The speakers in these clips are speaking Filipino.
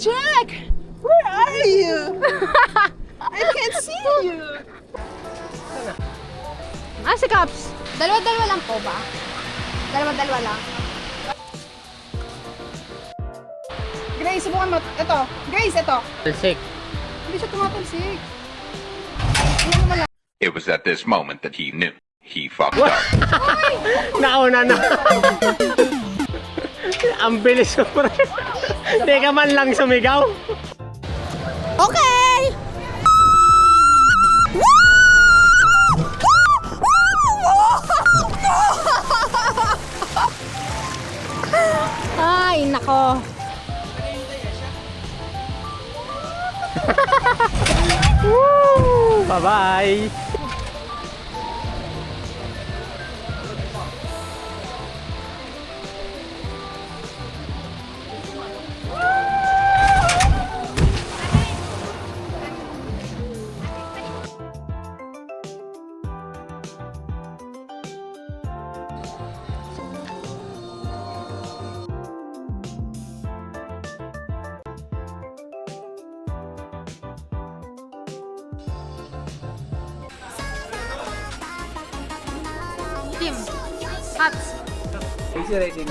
Jack! Where are you? I can't see you. Ah, si Caps. Dalawa-dalawa lang po ba? Dalawa-dalawa lang. Grace, subukan mo. Ito. Grace, ito. Talsik. Hindi siya tumatalsik. It was at this moment that he knew he fucked up. Nauna na. Ang bilis ko, pre. Teka man lang sumigaw. Okay! Ay, nako. Bye-bye. Team. Hats. Ayan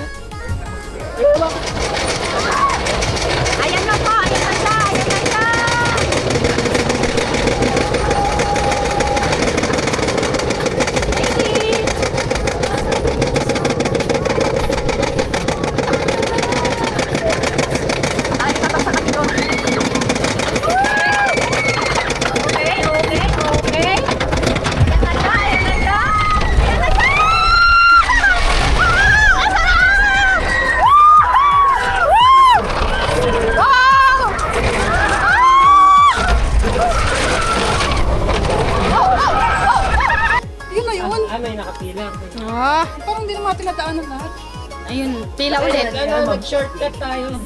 Ah, parang hindi naman tinadaanan lahat. Ayun, pila ulit. Ano, mag-shortcut tayo.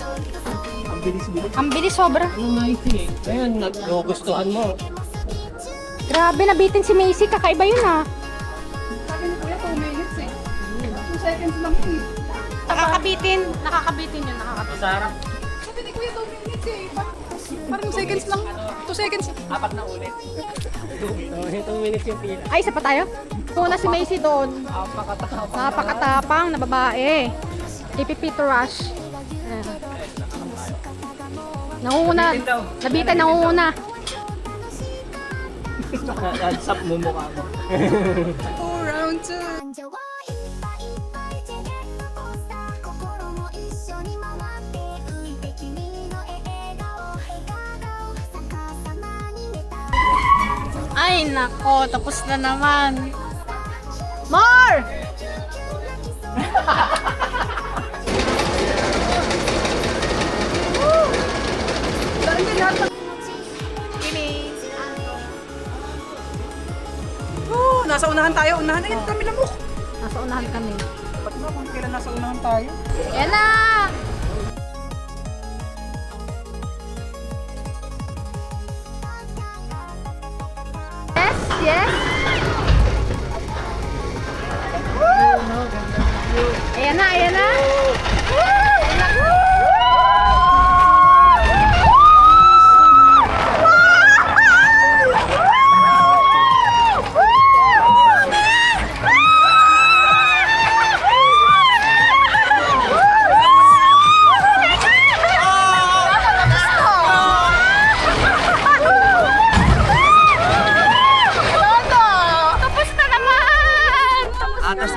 Ang bilis sobra. Ano nga ito eh. Ngayon, nagugustuhan mo. Grabe, nabitin si Macy. Kakaiba yun ah. Sabi ni Kuya, 2 minutes eh. 2 seconds lang yun eh. Nakakabitin. Nakakabitin yun, nakakabitin. Sarap. Sabi ni Kuya, 2 minutes eh. Parang, parang seconds lang. 2 seconds. Apat na ulit. So, itong minutes yung pila. Ay, isa pa tayo? Una si Macy doon. Napakatapang. Napakatapang na babae. Ipipi rush. Ayan. Nanguna. Nabitin daw. Mo mukha mo. Oh, round two. Ay, nako, tapos na naman. More! Oh, nasa unahan tayo. Unahan na yun. Kami lamok. Nasa unahan kami. Ba't ba kung kailan nasa unahan tayo? Yan na! Ayan na, ayan na. Ayan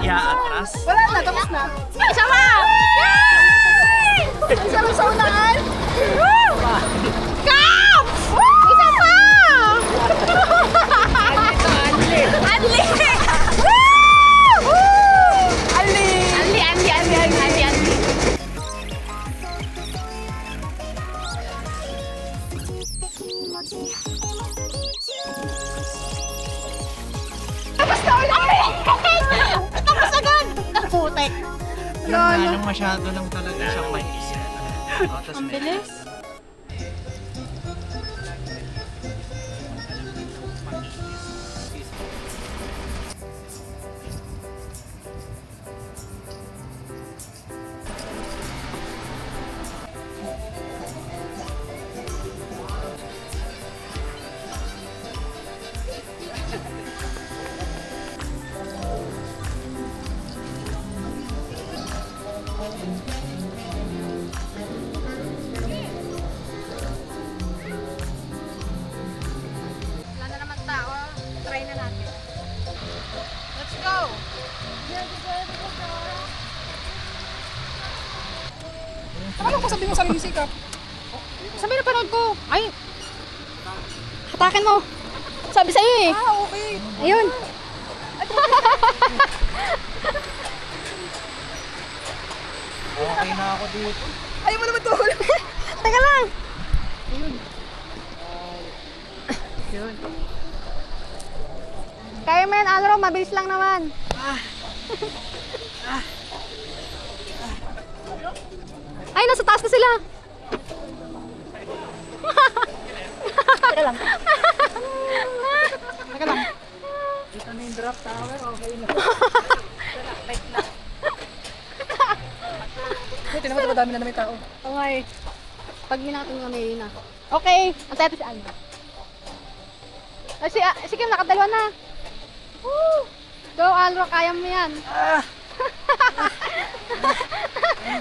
iaatras. Wala na, tapos na. Isa pa! Yay! Isa pa sa unahan! Caps! Masyado lang talaga siyang may isa. Ang bilis. Sikap. Sabi na panood ko. Ay. Hatakin mo. Sabi sa'yo eh. Ah, okay. Ayun. Okay na ako dito. Ayaw mo naman tumulong. Teka lang. Kaya mo yan, Alro. Mabilis lang naman. Ay, nasa taas na sila. Teka lang. Teka lang. Ito na yung drop tower, okay na. Buti naman ito madami na naman tao. Okay. Pag minating na may na. Okay. Antay natin si Alma. Ay, si, ah, si Kim, nakadalawa na. Woo! Go, Alro. Kaya mo yan.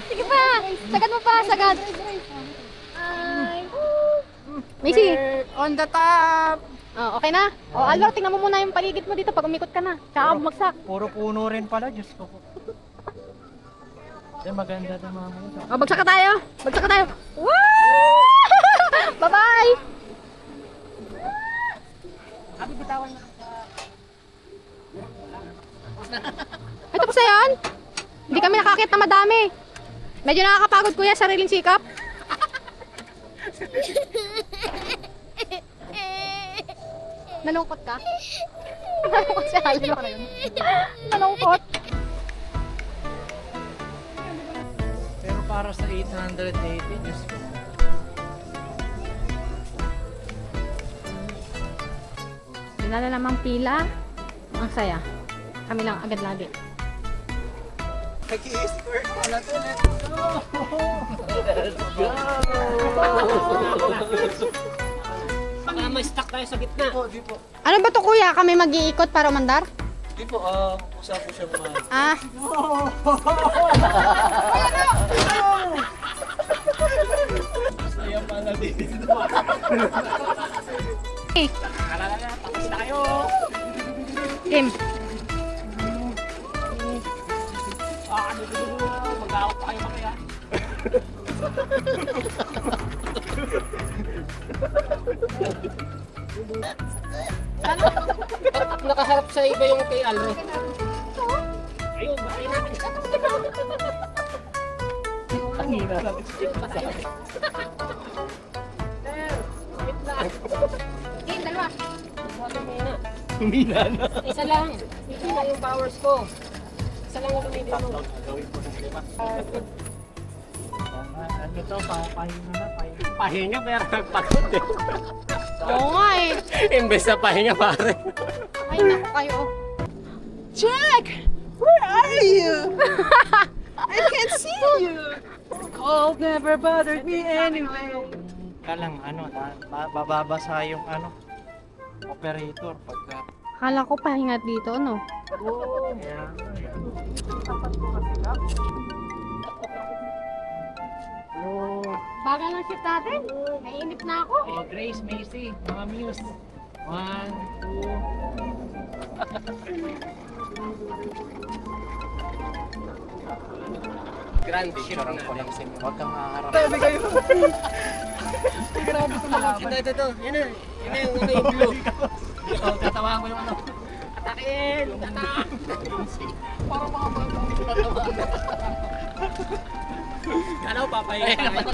Sige pa. Sagad mo pa. Sagad. Macy. On the top. Oh, okay na? Oh, Alro, tingnan mo muna yung paligid mo dito pag umikot ka na. Tsaka bumagsak. Puro puno rin pala, Diyos ko po. Yan, maganda ito mga mga. Oh, bagsak ka tayo. Bagsak ka tayo. Woo! Bye-bye. Ay, tapos na yan? Hindi kami nakakit na madami. Medyo nakakapagod kuya, sariling sikap. Nalungkot ka? Nalungkot si Halo. Nalungkot. Pero para sa 880, Diyos ko. Dinala namang pila. Ang saya. Kami lang agad lagi. Nag-i-escort pala to, let's go! Baka may stuck tayo sa gitna. Di po, di po. Ano ba to kuya? Kami mag-iikot para umandar? Di po, ah, usa po siya mga... Ah, Saya pala dito. eh. Alala, tapos tayo! Kim. Ah, sa iba yung kay Alro. Ayun, bakit natin siya? Kanina natin siya. Kim, dalawa. Humina na. Isa lang. Ito lang yung powers ko. Isa lang yung lumili mo. Ano to, papahinga na, pahinga. Pahinga pero nagpagod eh. Oo nga eh. Imbes na pahinga pare. Ay, naku kayo. Jack! Where are you? I can't see you. Cold never bothered me anyway. Kalang ano, ba- bababasa yung ano, operator pagka Akala ko pahinga dito, no? Oo, yeah. Oh, Bagal lang shift natin. Naiinip na ako. oh, Grace, Macy, mga muse. One, two. Grande, sure ko lang sa inyo. Huwag kang haharap. Sabi kayo. Ito, ito, ito. Yun na. Yun na yung ano yung blue. Ito, tatawagan ko yung ano. Atakin! Atak! Parang mga mga Kala ko tayo.